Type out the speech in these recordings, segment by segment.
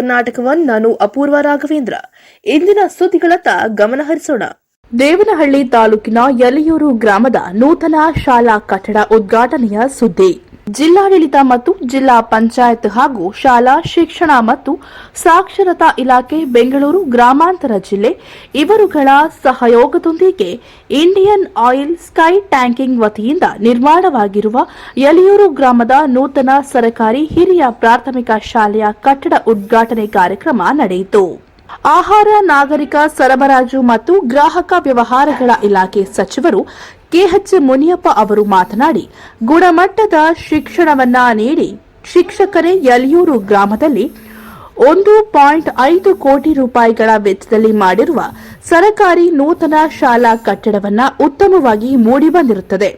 ಕರ್ನಾಟಕವನ್ ನಾನು ಅಪೂರ್ವ ರಾಘವೇಂದ್ರ. ಇಂದಿನ ಸುದ್ದಿಗಳತ್ತ ಗಮನ ಹರಿಸೋಣ. ದೇವನಹಳ್ಳಿ ತಾಲೂಕಿನ ಯಲಿಯೂರು ಗ್ರಾಮದ ನೂತನ ಶಾಲಾ ಕಟ್ಟಡ ಉದ್ಘಾಟನೆಯ ಸುದ್ದಿ. ಜಿಲ್ಲಾಡಳಿತ ಮತ್ತು ಜಿಲ್ಲಾ ಪಂಚಾಯತ್ ಹಾಗೂ ಶಾಲಾ, ಶಿಕ್ಷಣ ಮತ್ತು ಸಾಕ್ಷರತಾ ಇಲಾಖೆ ಬೆಂಗಳೂರು, ಗ್ರಾಮಾಂತರ ಜಿಲ್ಲೆ ಇವರುಗಳ ಸಹಯೋಗದೊಂದಿಗೆ ಇಂಡಿಯನ್ ಆಯಿಲ್ ಸ್ಕೈ ಟ್ಯಾಂಕಿಂಗ್ ವತಿಯಿಂದ ನಿರ್ಮಾಣವಾಗಿರುವ ಯಲಿಯೂರು ಗ್ರಾಮದ ನೂತನ ಸರಕಾರಿ ಹಿರಿಯ ಪ್ರಾಥಮಿಕ ಶಾಲೆಯ ಕಟ್ಟಡ ಉದ್ಘಾಟನೆ ಕಾರ್ಯಕ್ರಮ ನಡೆಯಿತು. ಆಹಾರ, ನಾಗರಿಕ, ಸರಬರಾಜು ಮತ್ತು ಗ್ರಾಹಕ ವ್ಯವಹಾರಗಳ ಇಲಾಖೆ ಸಚಿವರು ಕೆಎಚ್ ಮುನಿಯಪ್ಪ ಅವರು ಮಾತನಾಡಿ, ಗುಣಮಟ್ಟದ ಶಿಕ್ಷಣವನ್ನ ನೀಡಿ ಶಿಕ್ಷಕರೇ ಯಲಿಯೂರು ಗ್ರಾಮದಲ್ಲಿ ಒಂದು ಪಾಯಿಂಟ್ ಐದು ಕೋಟಿ ರೂಪಾಯಿಗಳ ವೆಚ್ಚದಲ್ಲಿ ಮಾಡಿರುವ ಸರಕಾರಿ ನೂತನ ಶಾಲಾ ಕಟ್ಟಡವನ್ನ ಉತ್ತಮವಾಗಿ ಮೂಡಿಬಂದಿರುತ್ತದೆ.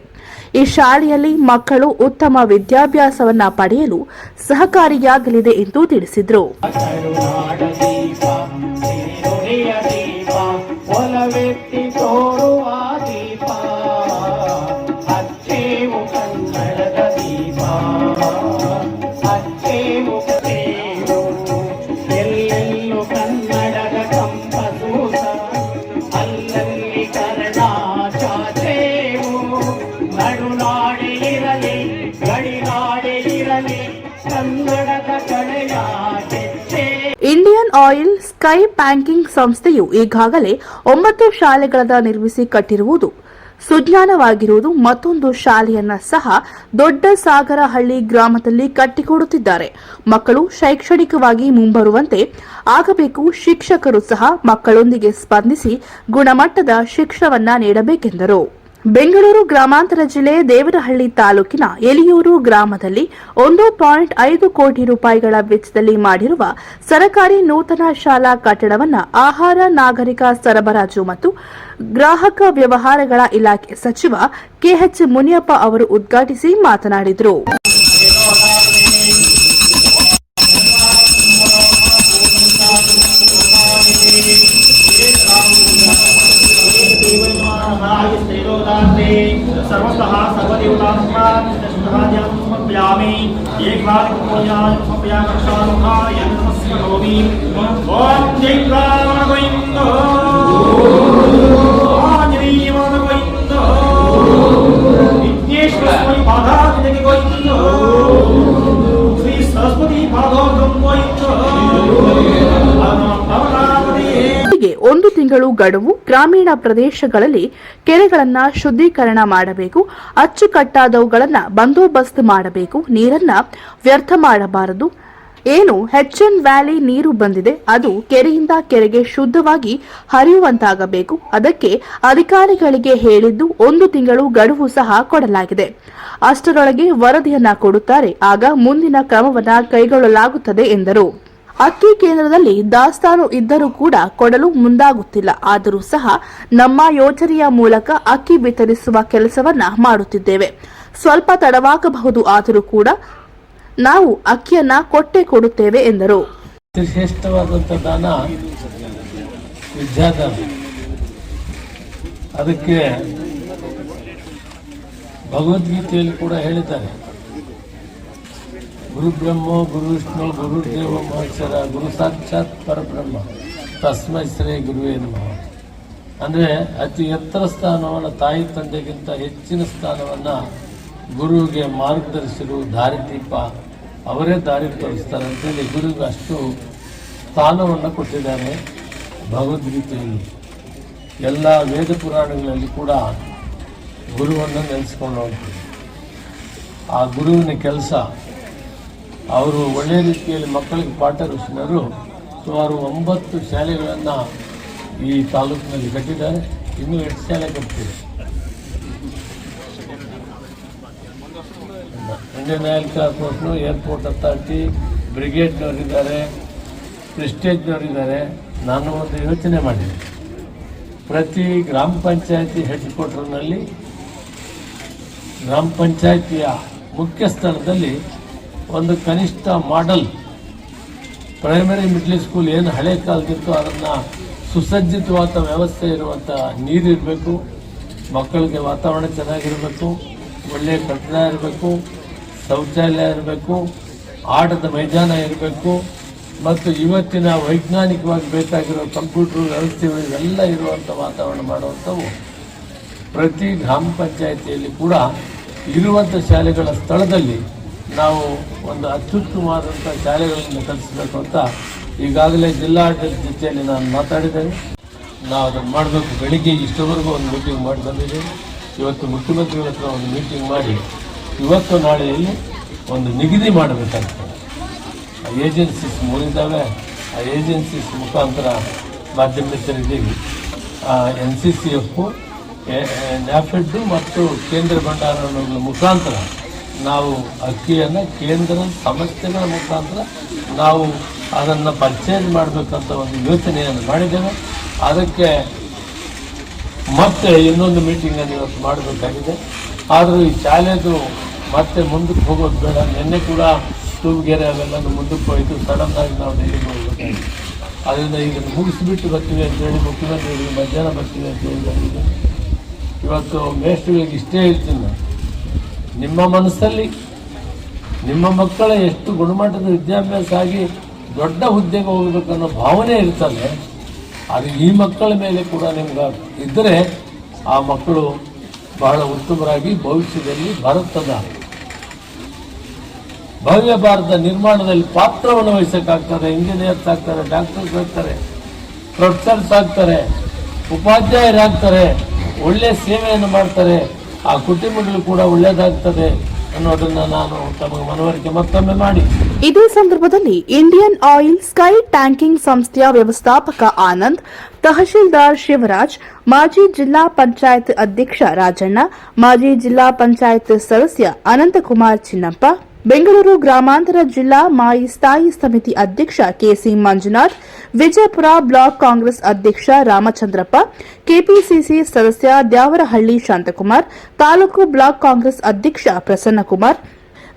ಈ ಶಾಲೆಯಲ್ಲಿ ಮಕ್ಕಳು ಉತ್ತಮ ವಿದ್ಯಾಭ್ಯಾಸವನ್ನ ಪಡೆಯಲು ಸಹಕಾರಿಯಾಗಲಿದೆ ಎಂದು ತಿಳಿಸಿದರು. ಸ್ಕೈ ಬ್ಯಾಂಕಿಂಗ್ ಸಂಸ್ಥೆಯು ಈಗಾಗಲೇ ಒಂಬತ್ತು ಶಾಲೆಗಳನ್ನು ನಿರ್ಮಿಸಿ ಕಟ್ಟಿರುವುದು. ಸುಜ್ಞಾನವಾಗಿರುವುದು ಮತ್ತೊಂದು ಶಾಲೆಯನ್ನ ಸಹ ದೊಡ್ಡ ಸಾಗರಹಳ್ಳಿ ಗ್ರಾಮದಲ್ಲಿ ಕಟ್ಟಿಕೊಡುತ್ತಿದ್ದಾರೆ. ಮಕ್ಕಳು ಶೈಕ್ಷಣಿಕವಾಗಿ ಮುಂಬರುವಂತೆ ಆಗಬೇಕು, ಶಿಕ್ಷಕರು ಸಹ ಮಕ್ಕಳೊಂದಿಗೆ ಸ್ಪಂದಿಸಿ ಗುಣಮಟ್ಟದ ಶಿಕ್ಷಣವನ್ನ ನೀಡಬೇಕೆಂದರು. ಬೆಂಗಳೂರು ಗ್ರಾಮಾಂತರ ಜಿಲ್ಲೆ ದೇವರಹಳ್ಳಿ ತಾಲೂಕಿನ ಎಲಿಯೂರು ಗ್ರಾಮದಲ್ಲಿ ಒಂದು ಪಾಯಿಂಟ್ ಐದು ಕೋಟಿ ರೂಪಾಯಿಗಳ ವೆಚ್ಚದಲ್ಲಿ ಮಾಡಿರುವ ಸರಕಾರಿ ನೂತನ ಶಾಲಾ ಕಟ್ಟಡವನ್ನು ಆಹಾರ, ನಾಗರಿಕ ಸರಬರಾಜು ಮತ್ತು ಗ್ರಾಹಕ ವ್ಯವಹಾರಗಳ ಇಲಾಖೆ ಸಚಿವ ಕೆಎಚ್ ಮುನಿಯಪ್ಪ ಅವರು ಉದ್ಘಾಟಿಸಿ ಮಾತನಾಡಿದರು. एकवारं समर्पयामि नमस्करोमि ॐ जय रामगोविन्द आञ्जनेय गोविन्द ತಿಂಗಳು ಗಡುವು ಗ್ರಾಮೀಣ ಪ್ರದೇಶಗಳಲ್ಲಿ ಕೆರೆಗಳನ್ನು ಶುದ್ಧೀಕರಣ ಮಾಡಬೇಕು, ಅಚ್ಚುಕಟ್ಟಾದವುಗಳನ್ನು ಬಂದೋಬಸ್ತ್ ಮಾಡಬೇಕು, ನೀರನ್ನ ವ್ಯರ್ಥ ಮಾಡಬಾರದು. ಏನು ಎನ್ ವ್ಯಾಲಿ ನೀರು ಬಂದಿದೆ, ಅದು ಕೆರೆಯಿಂದ ಕೆರೆಗೆ ಶುದ್ಧವಾಗಿ ಹರಿಯುವಂತಾಗಬೇಕು. ಅದಕ್ಕೆ ಅಧಿಕಾರಿಗಳಿಗೆ ಹೇಳಿದ್ದು, ಒಂದು ತಿಂಗಳು ಗಡುವು ಸಹ ಕೊಡಲಾಗಿದೆ. ಅಷ್ಟರೊಳಗೆ ವರದಿಯನ್ನ ಕೊಡುತ್ತಾರೆ, ಆಗ ಮುಂದಿನ ಕ್ರಮವನ್ನ ಕೈಗೊಳ್ಳಲಾಗುತ್ತದೆ ಎಂದರು. ಅಕ್ಕಿ ಕೇಂದ್ರದಲ್ಲಿ ದಾಸ್ತಾನು ಇದ್ದರೂ ಕೂಡ ಕೊಡಲು ಮುಂದಾಗುತ್ತಿಲ್ಲ. ಆದರೂ ಸಹ ನಮ್ಮ ಯೋಜನೆಯ ಮೂಲಕ ಅಕ್ಕಿ ವಿತರಿಸುವ ಕೆಲಸವನ್ನ ಮಾಡುತ್ತಿದ್ದೇವೆ. ಸ್ವಲ್ಪ ತಡವಾಗಬಹುದು, ಆದರೂ ಕೂಡ ನಾವು ಅಕ್ಕಿಯನ್ನ ಕೊಟ್ಟೆ ಕೊಡುತ್ತೇವೆ, ಎಂದರು. ಅದಕ್ಕೆ ಭಗವದ್ಗೀತೆಯಲ್ಲಿ ಕೂಡ ಹೇಳಿದ್ದಾರೆ. ಗುರು ಬ್ರಹ್ಮ ಗುರು ವಿಷ್ಣು, ಗುರು ದೇವ, ಮಹೇಶ್ವರ, ಗುರು ಸಾಕ್ಷಾತ್ ಪರಬ್ರಹ್ಮ. ತಸ್ಮೈ ಶ್ರೀ ಗುರುವೇ ನಮಃ. ಅಂದರೆ ಅತಿ ಎತ್ತರ ಸ್ಥಾನವನ್ನು ತಾಯಿ ತಂದೆಗಿಂತ ಹೆಚ್ಚಿನ ಸ್ಥಾನವನ್ನು ಗುರುವಿಗೆ ಮಾರ್ಗದರ್ಶಿರು ದಾರಿದೀಪ. ಅವರೇ ದಾರಿ ತೋರಿಸ್ತಾರೆ ಅಂತೇಳಿ ಗುರುವಿಗೆ ಅಷ್ಟು ಸ್ಥಾನವನ್ನು ಕೊಟ್ಟಿದ್ದಾರೆ ಭಗವದ್ಗೀತೆಯಲ್ಲಿ. ಎಲ್ಲ ವೇದ ಪುರಾಣಗಳಲ್ಲಿ ಕೂಡ ಗುರುವನ್ನು ನೆನೆಸ್ಕೊಂಡು ಹೋಗ್ತೀವಿ ಆ ಗುರುವಿನ ಕೆಲಸ ಅವರು ಒಳ್ಳೆಯ ರೀತಿಯಲ್ಲಿ ಮಕ್ಕಳಿಗೆ ಪಾಠ ರೂಪಿಸಿದರು ಸುಮಾರು ಒಂಬತ್ತು ಶಾಲೆಗಳನ್ನು ಈ ತಾಲೂಕಿನಲ್ಲಿ ಕಟ್ಟಿದ್ದಾರೆ. ಇನ್ನೂ ಎಂಟು ಶಾಲೆ ಕಟ್ಟಿದೆ Indian oil corporation airport authority ಬ್ರಿಗೇಡ್ನವರಿದ್ದಾರೆ ಪ್ರೆಸ್ಟೇಜ್ನವರಿದ್ದಾರೆ ನಾನು ಒಂದು ಯೋಚನೆ ಮಾಡಿದೆ. ಪ್ರತಿ ಗ್ರಾಮ ಪಂಚಾಯತಿ ಹೆಡ್ ಕ್ವಾರ್ಟರ್ನಲ್ಲಿ ಗ್ರಾಮ ಪಂಚಾಯತಿಯ ಮುಖ್ಯ ಸ್ಥಳದಲ್ಲಿ ಒಂದು ಕನಿಷ್ಠ ಮಾಡೆಲ್ ಪ್ರೈಮರಿ ಮಿಡ್ಲ್ ಸ್ಕೂಲ್ ಏನು ಹಳೆ ಕಾಲದಿತ್ತು ಅದನ್ನು ಸುಸಜ್ಜಿತವಾದ ವ್ಯವಸ್ಥೆ ಇರುವಂಥ ನೀರಿರಬೇಕು ಮಕ್ಕಳಿಗೆ ವಾತಾವರಣ ಚೆನ್ನಾಗಿರಬೇಕು ಒಳ್ಳೆಯ ಕಟ್ಟಡ ಇರಬೇಕು, ಶೌಚಾಲಯ ಇರಬೇಕು, ಆಟದ ಮೈದಾನ ಇರಬೇಕು, ಮತ್ತು ಇವತ್ತಿನ ವೈಜ್ಞಾನಿಕವಾಗಿ ಬೇಕಾಗಿರೋ ಕಂಪ್ಯೂಟರ್ ವ್ಯವಸ್ಥೆಗಳು ಇವೆಲ್ಲ ಇರುವಂಥ ವಾತಾವರಣ ಮಾಡುವಂಥವು ಪ್ರತಿ ಗ್ರಾಮ ಪಂಚಾಯಿತಿಯಲ್ಲಿ ಕೂಡ ಇರುವಂಥ ಶಾಲೆಗಳ ಸ್ಥಳದಲ್ಲಿ ನಾವು ಒಂದು ಅತ್ಯುತ್ತಮವಾದಂಥ ಶಾಲೆಗಳನ್ನು ಕಲಿಸಬೇಕು ಅಂತ ಈಗಾಗಲೇ ಜಿಲ್ಲಾಡಳಿತ ಜೊತೆಯಲ್ಲಿ ನಾನು ಮಾತಾಡಿದ್ದೇನೆ. ನಾವು ಅದನ್ನು ಮಾಡಬೇಕು. ಬೆಳಿಗ್ಗೆ ಇಷ್ಟವರೆಗೂ ಒಂದು ಮೀಟಿಂಗ್ ಮಾಡಿ ಬಂದಿದ್ದೇವೆ. ಇವತ್ತು ಮುಖ್ಯಮಂತ್ರಿಗಳ ಹತ್ರ ಒಂದು ಮೀಟಿಂಗ್ ಮಾಡಿ ಇವತ್ತು ನಾಳೆಯಲ್ಲಿ ಒಂದು ನಿಗದಿ ಮಾಡಬೇಕಾಗ್ತದೆ. ಆ ಏಜೆನ್ಸೀಸ್ ಮೂರಿದ್ದಾವೆ ಆ ಏಜೆನ್ಸೀಸ್ ಮುಖಾಂತರ ಮಾಧ್ಯಮಿತರಿದ್ದೀವಿ N C C F NAFED ಮತ್ತು ಕೇಂದ್ರ ಭಂಡಾರಗಳ ಮುಖಾಂತರ ನಾವು ಅಕ್ಕಿಯನ್ನು ಕೇಂದ್ರ ಸಂಸ್ಥೆಗಳ ಮುಖಾಂತರ ನಾವು ಅದನ್ನು ಪರ್ಚೇಸ್ ಮಾಡಬೇಕಂತ ಒಂದು ಯೋಚನೆಯನ್ನು ಮಾಡಿದ್ದೇವೆ. ಅದಕ್ಕೆ ಮತ್ತೆ ಇನ್ನೊಂದು ಮೀಟಿಂಗನ್ನು ಇವತ್ತು ಮಾಡಬೇಕಾಗಿದೆ. ಆದರೂ ಈ ಶಾಲೆದು ಮತ್ತೆ ಮುಂದಕ್ಕೆ ಹೋಗೋದು ಬೇಡ. ನಿನ್ನೆ ಕೂಡ ತೂಗುಗೆರೆ ಅವೆಲ್ಲ ಮುಂದಕ್ಕೆ ಹೋಯಿತು. ಸಡನ್ನಾಗಿ ನಾವು ಡೆಲ್ಲಿಗೆ ಹೋಗಬೇಕಾಗಿದೆ. ಅದರಿಂದ ಇದನ್ನು ಮುಗಿಸಿಬಿಟ್ಟು ಬರ್ತೀವಿ ಅಂತೇಳಿ ಮುಖ್ಯಮಂತ್ರಿಗಳಿಗೆ ಮಧ್ಯಾಹ್ನ ಬರ್ತೀವಿ ಅಂತ ಹೇಳಿ ಇವತ್ತು ಮೇಷ್ಟ್ರುಗಳಿಗೆ ಇಷ್ಟೇ ಹೇಳ್ತೀನಿ ನಿಮ್ಮ ಮನಸ್ಸಲ್ಲಿ ನಿಮ್ಮ ಮಕ್ಕಳ ಎಷ್ಟು ಗುಣಮಟ್ಟದ ವಿದ್ಯಾಭ್ಯಾಸ ಆಗಿ ದೊಡ್ಡ ಹುದ್ದೆಗೆ ಹೋಗ್ಬೇಕನ್ನೋ ಭಾವನೆ ಇರ್ತದೆ ಅದು ಈ ಮಕ್ಕಳ ಮೇಲೆ ಕೂಡ ನಿಮ್ಗೆ ಇದ್ದರೆ ಆ ಮಕ್ಕಳು ಬಹಳ ಉತ್ತಮರಾಗಿ ಭವಿಷ್ಯದಲ್ಲಿ ಭಾರತದ ಭವ್ಯ ಭಾರತ ನಿರ್ಮಾಣದಲ್ಲಿ ಪಾತ್ರವನ್ನು ವಹಿಸೋಕ್ಕಾಗ್ತಾರೆ ಇಂಜಿನಿಯರ್ಸ್ ಆಗ್ತಾರೆ ಡಾಕ್ಟರ್ಸ್ ಆಗ್ತಾರೆ ಪ್ರೊಫೆಸರ್ಸ್ ಆಗ್ತಾರೆ, ಉಪಾಧ್ಯಾಯರಾಗ್ತಾರೆ, ಒಳ್ಳೆ ಸೇವೆಯನ್ನು ಮಾಡ್ತಾರೆ. ಆ ಕುಟುಂಬಗಳು ಕೂಡ ಮಾಡಿ. ಇದೇ ಸಂದರ್ಭದಲ್ಲಿ ಇಂಡಿಯನ್ ಆಯಿಲ್ ಸ್ಕೈ ಟ್ಯಾಂಕಿಂಗ್ ಸಂಸ್ಥೆಯ ವ್ಯವಸ್ಥಾಪಕ ಆನಂದ್, ತಹಶೀಲ್ದಾರ್ ಶಿವರಾಜ್, ಮಾಜಿ ಜಿಲ್ಲಾ ಪಂಚಾಯತ್ ಅಧ್ಯಕ್ಷ ರಾಜಣ್ಣ, ಮಾಜಿ ಜಿಲ್ಲಾ ಪಂಚಾಯತ್ ಸದಸ್ಯ ಅನಂತಕುಮಾರ್ ಚಿನ್ನಪ್ಪ ಬೆಂಗಳೂರು ಗ್ರಾಮಾಂತರ ಜಿಲ್ಲಾ ಮಾಯಿ ಸ್ಥಾಯಿ ಸಮಿತಿ ಅಧ್ಯಕ್ಷ ಕೆಸಿ ಮಂಜುನಾಥ್, ವಿಜಯಪುರ ಬ್ಲಾಕ್ ಕಾಂಗ್ರೆಸ್ ಅಧ್ಯಕ್ಷ ರಾಮಚಂದ್ರಪ್ಪ, ಕೆಪಿಸಿಸಿ ಸದಸ್ಯ ದ್ಯಾವರಹಳ್ಳಿ ಶಾಂತಕುಮಾರ್, ತಾಲೂಕು ಬ್ಲಾಕ್ ಕಾಂಗ್ರೆಸ್ ಅಧ್ಯಕ್ಷ ಪ್ರಸನ್ನಕುಮಾರ್,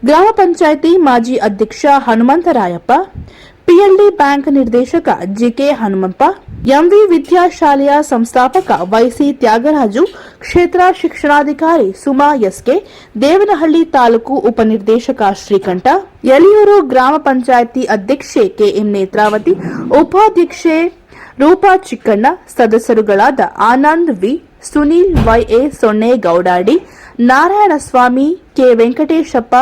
ಗ್ರಾಮ ಪಂಚಾಯಿತಿ ಮಾಜಿ ಅಧ್ಯಕ್ಷ ಹನುಮಂತರಾಯಪ್ಪ ಪಿಎಲ್ಡಿ ಬ್ಯಾಂಕ್ ನಿರ್ದೇಶಕ ಜಿಕೆ ಹನುಮಂತ ಎಂವಿ ವಿದ್ಯಾಶಾಲೆಯ ಸಂಸ್ಥಾಪಕ ವೈಸಿ ತ್ಯಾಗರಾಜು, ಕ್ಷೇತ್ರ ಶಿಕ್ಷಣಾಧಿಕಾರಿ ಸುಮಾ ಎಸ್ಕೆ, ದೇವನಹಳ್ಳಿ ತಾಲೂಕು ಉಪನಿರ್ದೇಶಕ ಶ್ರೀಕಂಠ ಯಲಿಯೂರು ಗ್ರಾಮ ಪಂಚಾಯಿತಿ ಅಧ್ಯಕ್ಷೆ ಕೆಎಂ ನೇತ್ರಾವತಿ, ಉಪಾಧ್ಯಕ್ಷೆ ರೂಪಾ ಚಿಕ್ಕಣ್ಣ, ಸದಸ್ಯರುಗಳಾದ ಆನಂದ್ ವಿ, ಸುನೀಲ್ ವೈಎ ಸೊನ್ನೆ ಗೌಡಾಡಿ ನಾರಾಯಣಸ್ವಾಮಿ ಕೆ ವೆಂಕಟೇಶಪ್ಪ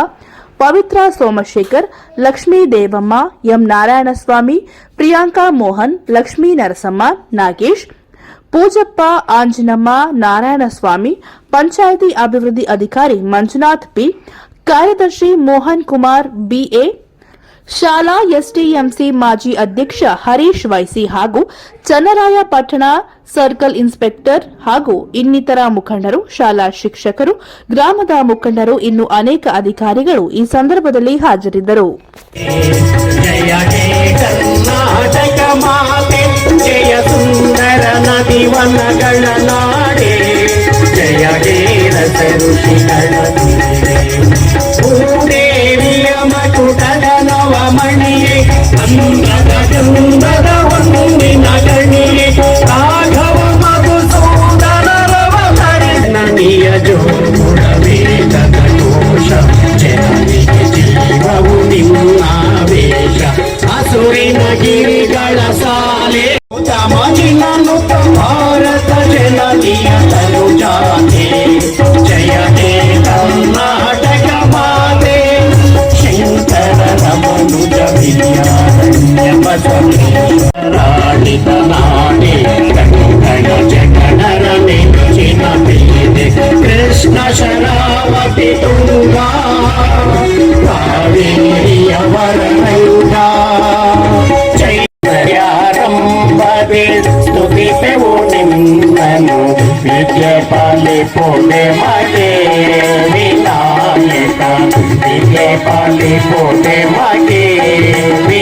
ಪವಿತ್ರ ಸೋಮಶೇಖರ್, ಲಕ್ಷ್ಮೀ ದೇವಮ್ಮ, ಎಂ ನಾರಾಯಣಸ್ವಾಮಿ, ಪ್ರಿಯಾಂಕಾ ಮೋಹನ್, ಲಕ್ಷ್ಮೀ ನರಸಮ್ಮ, ನಾಗೇಶ್, ಪೂಜಪ್ಪ ಆಂಜನಮ್ಮ, ನಾರಾಯಣಸ್ವಾಮಿ, ಪಂಚಾಯಿತಿ ಅಭಿವೃದ್ಧಿ ಅಧಿಕಾರಿ ಮಂಜುನಾಥ್ ಪಿ, ಕಾರ್ಯದರ್ಶಿ ಮೋಹನ್ ಕುಮಾರ್ ಬಿಎ ಶಾಲಾ ಎಸ್ಟಿಎಂಸಿ ಮಾಜಿ ಅಧ್ಯಕ್ಷ ಹರೀಶ್ ವೈಸಿ ಹಾಗೂ ಚನ್ನರಾಯಪಟ್ಟಣ ಸರ್ಕಲ್ ಇನ್ಸ್ಪೆಕ್ಟರ್ ಹಾಗೂ ಇನ್ನಿತರ ಮುಖಂಡರು, ಶಾಲಾ ಶಿಕ್ಷಕರು, ಗ್ರಾಮದ ಮುಖಂಡರು, ಇನ್ನು ಅನೇಕ ಅಧಿಕಾರಿಗಳು ಈ ಸಂದರ್ಭದಲ್ಲಿ ಹಾಜರಿದ್ದರು. ಜಯ Thank you. পালি পোতে মাকে